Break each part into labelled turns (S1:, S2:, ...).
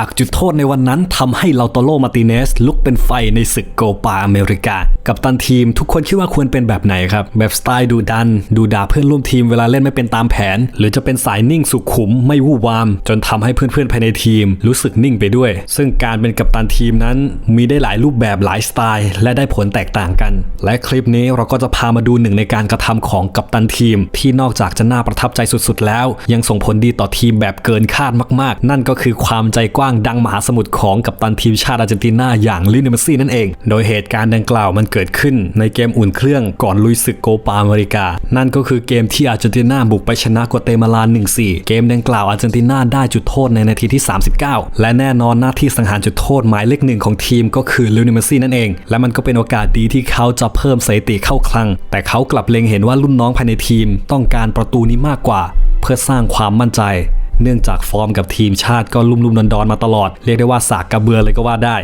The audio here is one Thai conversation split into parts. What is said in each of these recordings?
S1: จากจุดโทษในวันนั้นทำให้ลาโตโลมาติเนสลุกเป็นไฟในศึกโกปาอเมริกา กับตันทีมทุกคนคิดว่าควรเป็นแบบไหนครับ แบบสไตล์ดูดัน ดูด่าเพื่อนร่วมทีมเวลาเล่นไม่เป็นตามแผน หรือจะเป็นสายนิ่งสุขุมไม่วู่วาม จนทำให้เพื่อนๆภายในทีม รู้สึกนิ่งไปด้วย ซึ่งการเป็นกัปตันทีมนั้น มีได้หลายรูปแบบหลายสไตล์ และได้ผลแตกต่างกัน และคลิปนี้เราก็จะพามาดูหนึ่งในการกระทำของกัปตันทีม ที่นอกจากจะน่าประทับใจสุดๆ แล้ว ยังส่งผลดีต่อทีมแบบเกินคาดมากๆ นั่นก็คือความใจกว้างดังมหาสมุทรของกัปตันทีมชาติอาร์เจนตินาอย่างลิเนเมซี่นั่นเอง โดยเหตุการณ์ดังกล่าวมันเกิดขึ้นในเกมอุ่นเครื่องก่อนลุยศึกโกปาอเมริกา นั่นก็คือเกมที่อาร์เจนตินาบุกไปชนะกัวเตมาลา 1-4 เกมดังกล่าวอาร์เจนตินาได้จุดโทษในนาทีที่ 39 และแน่นอนหน้าที่สังหารจุดโทษหมายเลขหนึ่งของทีมก็คือลิเนเมซี่นั่นเอง และมันก็เป็นโอกาสดีที่เขาจะเพิ่มสถิติเข้าคลัง แต่เขากลับเล็งเห็นว่ารุ่นน้องภายในทีมต้องการประตูนี้มากกว่า เพื่อสร้างความมั่นใจ เนื่องจากฟอร์มกับทีมชาติก็ลุ่มๆดอนๆมาตลอด เรียกได้ว่าสากกระเบือเลยก็ว่าได้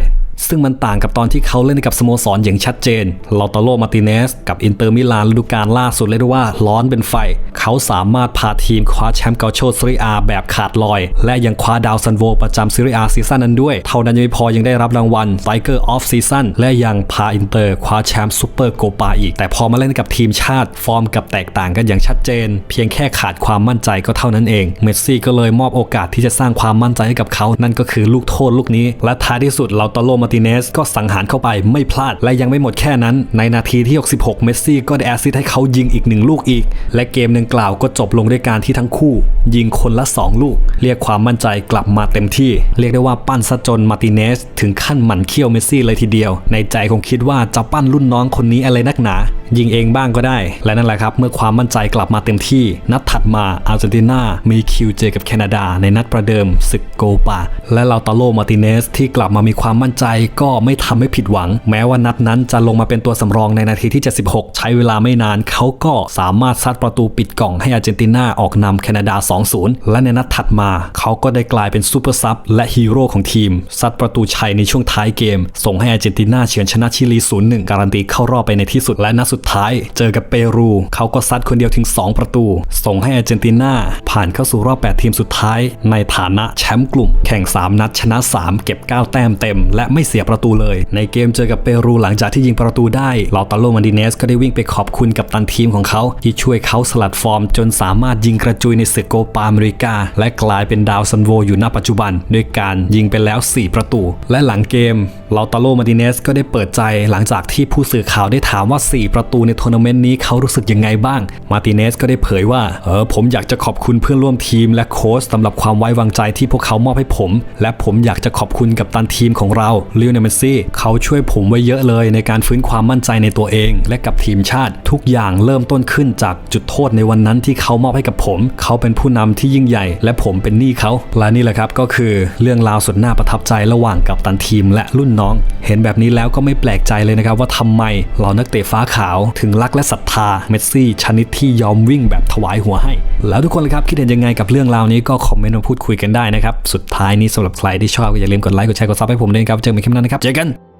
S1: ซึ่งมันต่างกับตอนที่เขาเล่นกับสโมสรอย่างชัดเจน ลอตโลมาติเนสกับอินเตอร์มิลานฤดูกาลล่าสุดเรียกได้ว่าร้อนเป็นไฟ เขาสามารถพาทีมคว้าแชมป์เกาโชซีรีอาแบบขาดลอย และยังคว้าดาวซันโวประจำซีรีอาซีซั่นนั้นด้วย เท่านั้นยังไม่พอยังได้รับรางวัลไ i เกอร์ออฟซีซั่นและยังพาอินเตอร์คว้าแชมป์ซูเปอร์โกปาอีก แต่พอมาเล่นกับทีมชาติ ฟอร์มกับแตกต่างกันอย่างชัดเจน เพียงแค่ขาดความมั่นใจก็เท่านั้นเอง เมสซี่ก็เลยมอบโอกาสที่จะสร้างความมั่นใจให้กับเขานั่นก็คือลูกโทษลูกนี้ และท้ายที่สุดลาตโลมาติเนสก็สังหารเข้าไปไม่พลาด และยังไม่หมดแค่นั้น ในนาทีที่ 66 เมสซี่ก็ได้แอสซิสต์ให้เขายิงอีกหนึ่งลูกอีก และเกมดังกล่าวก็จบลงด้วยการที่ทั้งคู่ ยิงคนละ 2 ลูก เรียกความมั่นใจกลับมาเต็มที่ เรียกได้ว่าปั้นซะจนมาติเนส ถึงขั้นหมั่นเคี้ยวเมสซี่เลยทีเดียว ในใจคงคิดว่าจะปั้นรุ่นน้องคนนี้อะไรนักหนา ยิงเองบ้างก็ได้ และนั่นแหละครับ เมื่อความมั่นใจกลับมาเต็มที่ นัดถัดมาอาร์เจนตินา มีคิวเจอกับแคนาดา ในนัดประเดิมศึกโกปา และลาตาโลมาติเนสที่กลับมามีความมั่นใจก็ไม่ทำให้ผิดหวัง แม้ว่านัดนั้นจะลงมาเป็นตัวสำรองในนาทีที่ 76 ใช้เวลาไม่นานเขาก็สามารถซัดประตูปิดกล่องให้อาร์เจนตินาออกนำแคนาดา2-0 และในนัดถัดมา เขาก็ได้กลายเป็นซูเปอร์ซับและฮีโร่ของทีม ซัดประตูชัยในช่วงท้ายเกม ส่งให้อาร์เจนตินาเฉือนชนะชิลี 0-1 การันตีเข้ารอบไปในที่สุดและนัดสุดท้าย เจอกับเปรู เขาก็ซัดคนเดียวถึง 2 ประตู ส่งให้อาร์เจนตินาผ่านเข้าสู่รอบ 8 ทีมสุดท้าย ในฐานะแชมป์กลุ่ม แข่ง 3 นัดชนะ 3 เก็บ 9 แต้มเต็ม และไม่เสียประตูเลย ในเกมเจอกับเปรูหลังจากที่ยิงประตูได้ลาตาโลมาดิเนสก็ได้วิ่งไปขอบคุณกับตันทีมของเขาที่ช่วยเขาสลัดฟอร์ม จนสามารถยิงกระจุยในศึกโกปาอเมริกา และกลายเป็นดาวซันโวอยู่ณปัจจุบัน ด้วยการยิงไปแล้ว 4 ประตู และหลังเกม ลาตาโลมาดิเนสก็ได้เปิดใจหลังจากที่ผู้สื่อข่าวได้ถามว่า 4 ประตูในทัวร์นาเมนต์นี้เขารู้สึกยังไงบ้าง มาติเนสก็ได้เผยว่า เออผมอยากจะขอบคุณเพื่อนร่วมทีมและโค้ชสำหรับความไว้วางใจที่พวกเขามอบให้ผม และผมอยากจะขอบคุณกับตันทีมของเราลิโอเนเมซี่เขาช่วยผมไว้เยอะเลย ในการฟื้นความมั่นใจในตัวเอง และกับทีมชาติ ทุกอย่างเริ่มต้นขึ้นจากจุดโทษในวันนั้นที่เขามอบให้กับผม เขาเป็นผู้นำที่ยิ่งใหญ่ และผมเป็นหนี้เขาและนี่แหละครับก็คือเรื่องราวสุดน่าประทับใจระหว่างกับตันทีมและรุ่นน้องเห็นแบบนี้แล้วก็ไม่แปลกใจเลยนะครับว่าทำไมเหล่านักเตะฟ้าขาวถึงรักและศรัทธาเมสซี่ชนิดที่ยอมวิ่งแบบถวายหัวให้ แล้วทุกคนเลยครับคิดเห็นยังไงกับเรื่องราวนี้ก็คอมเมนต์มาพูดคุยกันได้นะครับ สุดท้ายนี้สำหรับใครที่ชอบก็อย่าลืมกดไลค์กดแชร์กดซับให้ผมด้วยครับเจอกันคลิปหน้านะครับเจอกัน